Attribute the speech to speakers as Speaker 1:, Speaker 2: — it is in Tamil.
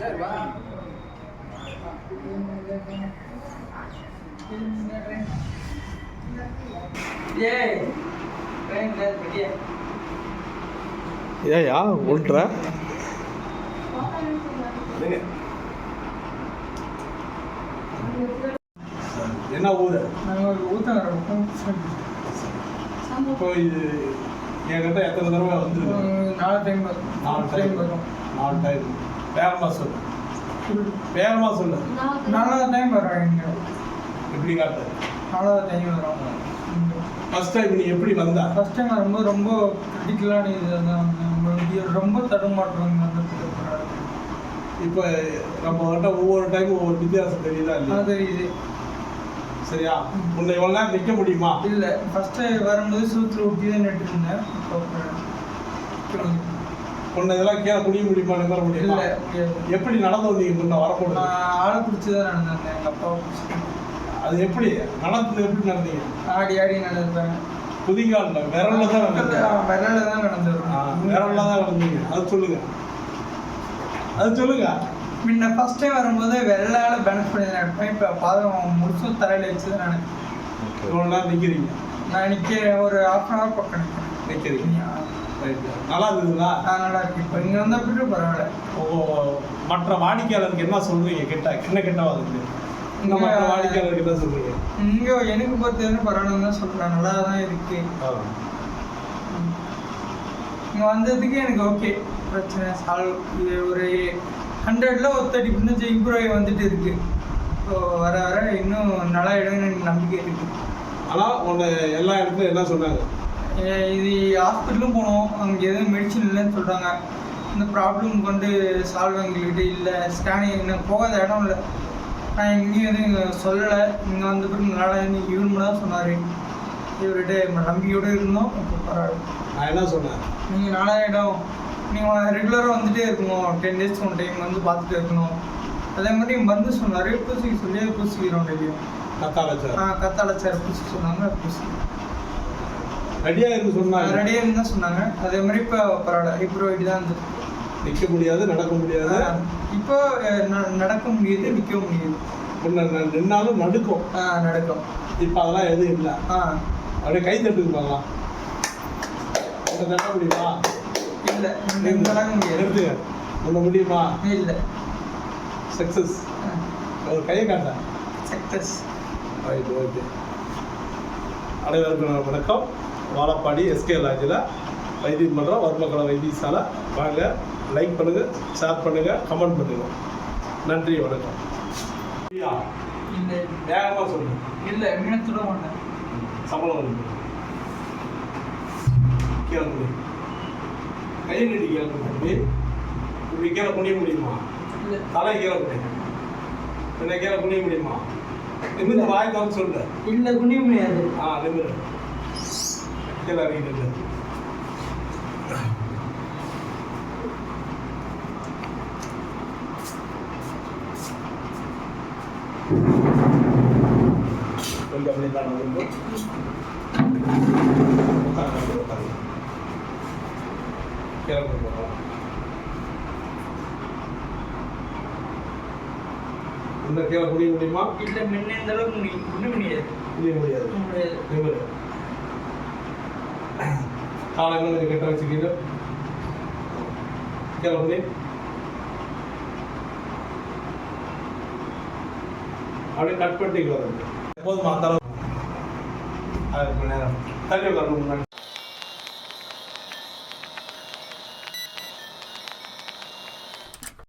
Speaker 1: சரி வா. ஏய்
Speaker 2: உள்ற
Speaker 3: என்ன ஊர்? இப்போ இது என்கிட்ட எத்தனை தடவை வந்து
Speaker 1: நாலு டைம் வரும்.
Speaker 3: நாலு
Speaker 1: டைம் வரும்.
Speaker 3: நாலு டைம் வேகமாக சொல்லு. வேகமாக சொல்லு.
Speaker 1: நாலாவது டைம் வரும் இங்கே.
Speaker 3: எப்படி காட்டு?
Speaker 1: நாலாவது டைம் வரும்
Speaker 3: ஃபர்ஸ்ட் டைம் நீ எப்படி வந்தா?
Speaker 1: ஃபர்ஸ்ட் டைம் வரும்போது ரொம்ப கிரிட்டிக்கலான இது தான் ரொம்ப தடுமாற்றம்
Speaker 3: இப்போ நம்ம கிட்ட ஒவ்வொரு டைமும் ஒவ்வொரு வித்தியாசம் தெரியுதா இல்லையா?
Speaker 1: இது.
Speaker 3: சரியா? உன்னை இவ்வளோ நேரம் நிற்க முடியுமா?
Speaker 1: இல்லை. ஃபஸ்ட்டு வரும்போது சூத்தில் ஒட்டி தான் நட்டு
Speaker 3: உன்னை இதெல்லாம் கீழே குடிய முடியுமா? நிமிர
Speaker 1: முடியாது.
Speaker 3: எப்படி நடந்து வந்தீங்க முன்ன வரக்கூடாது
Speaker 1: ஆளை பிடிச்சி தான் நடந்தேன் எங்கள் பிடிச்சி
Speaker 3: அது எப்படி? நடந்து எப்படி நடந்தீங்க?
Speaker 1: ஆடி ஆடி நடப்பேன்.
Speaker 3: குதிங்காலில் விரல்ல தான் நடந்தீங்க?
Speaker 1: விரல தான் நடந்து
Speaker 3: ஆ,
Speaker 1: வரும்
Speaker 3: விரல்ல தான் நடந்தீங்க. அது சொல்லுங்க. அது சொல்லுங்க.
Speaker 1: முன்ன ஃபர்ஸ்ட் டைம் வரும்போது வெள்ளால பேலன்ஸ் பண்ணி நடப்பேன். இப்போ பாதம் முழுசும் தரையில் வச்சு தான் நடப்பேன்
Speaker 3: இவ்வளோ நிற்கிறீங்க
Speaker 1: நான் நிற்க ஒரு ஹாஃப் அன் ஹவர் பக்கம்
Speaker 3: ரைட்டு நல்லா இருந்ததுங்களா?
Speaker 1: நல்லா இருக்கு. இப்போ இங்கே வந்த பிறகு பரவாயில்ல.
Speaker 3: ஓ, மற்ற வாடிக்கையாளருக்கு என்ன சொல்றீங்க? கிட்ட என்ன கிட்ட வந்து இந்த மற்ற வாடிக்கையாளருக்கு என்ன சொல்றீங்க?
Speaker 1: இங்கே எனக்கு பொறுத்தவரைக்கும் பரவாயில்லன்னு தான் சொல்கிறேன் நல்லா தான் இருக்கு. இங்கே வந்ததுக்கு எனக்கு ஓகே. பிரச்சனை சால்வ் இது ஒரு ஹண்ட்ரட்ல ஒரு தேர்ட்டி பர்சன்டேஜ் இம்ப்ரூவ் ஆகி வந்துட்டு இருக்கு. ஸோ வர வர இன்னும் நல்லா இடம்னு எனக்கு நம்பிக்கை இருக்கு.
Speaker 3: ஆனா உன்னை எல்லா இடத்துலயும் என்ன சொன்னாங்க?
Speaker 1: இது ஹாஸ்பிட்டலும் போனோம். அங்கே எதுவும் மெடிசன் இல்லைன்னு சொல்கிறாங்க இந்த ப்ராப்ளம் கொண்டு சால்வ் எங்கள்கிட்ட இல்லை. ஸ்கேனிங் இன்னும் போகாத இடம் இல்லை. நான் எங்கேயும் எதுவும் சொல்லலை. இங்கே வந்த பிறகு நல்லா இவனு தான் சொன்னார். இவர்கிட்ட நம்பிக்கையோடு இருந்தோம். இப்போ பரவாயில்ல.
Speaker 3: நான் என்ன சொன்னேன்?
Speaker 1: நீங்கள் நாலாயிரம் நீங்கள் ரெகுலராக வந்துட்டே இருக்கணும். டென் டேஸ் ஒன் டைம் வந்து பார்த்துட்டு இருக்கணும். அதே மாதிரி மருந்து சொன்னார். பூசிக்க சொல்லி பூசிக்கிறோம் டெய்லியும்.
Speaker 3: கத்தால சார்
Speaker 1: ஆ கத்தாழை சார் பூசிக்க சொன்னாங்க. பூசி.
Speaker 3: ரெடியா இருந்து சொன்னாங்க.
Speaker 1: ரெடியாக தான் சொன்னாங்க. அதே மாதிரி இப்போ பரவாயில்ல இப்போ இப்படி தான் இருந்துச்சு
Speaker 3: நிக்க முடியாது நடக்க முடியாது.
Speaker 1: இப்போ நடக்க முடியுது நிற்க முடியுது.
Speaker 3: நின்னாலும் நடுக்கும்.
Speaker 1: ஆ நடக்கும்.
Speaker 3: இப்ப அதெல்லாம் எதுவும் இல்லை.
Speaker 1: ஆ.
Speaker 3: அப்படியே கை தட்டுக்கு பார்க்கலாம் தட்ட முடியுமா?
Speaker 1: இல்லை நடக்க
Speaker 3: நிறுத்துங்க. உன்னை முடியுமா?
Speaker 1: இல்லை.
Speaker 3: சக்சஸ் ஒரு கையை காட்ட
Speaker 1: சக்சஸ்
Speaker 3: ரைட் ஓகே. அனைவருக்கும் வணக்கம். வாழப்பாடி எஸ்கே லாட்ஜில் வைத்தியம் பண்ணுறோம் வர்மக்கலை வைத்தியசாலை. வாங்க லைக் பண்ணுங்கள் ஷேர் பண்ணுங்கள் கமெண்ட் பண்ணுங்கள் நன்றி வணக்கம். வேகமாக சொல்லுங்க
Speaker 1: இல்லை மீனத்துட மாட்டேன்
Speaker 3: சம்பளம் கீழே குடி கை நீட்டி கீழே தம்பி. இப்படி கீழே குனிய முடியுமா? தலை கீழே குடி என்ன கீழே குனிய முடியுமா? நிமிர்ந்து வாய் தான் சொல்லு.
Speaker 1: இல்லை குனிய முடியாது.
Speaker 3: ஆ நிமிரு. இறங்கி நில்லு கொஞ்சம் அப்படியே தான் வந்து உட்காருங்க கீழே கொண்டு போகலாம் இன்னும் கீழே குடிய முடியுமா?
Speaker 1: இல்லை முன்ன இந்த அளவுக்கு முடி குனிய முடியாது.
Speaker 3: முடியாது. காலை இன்னும் கொஞ்சம் கெட்ட வச்சுக்கிட்டு. கீழே குடி அப்படியே கட் பண்ணிட்டு வரது போதுமா அந்த அளவுக்கு. அது நேரம் தள்ளி வரணும் முன்னாடி.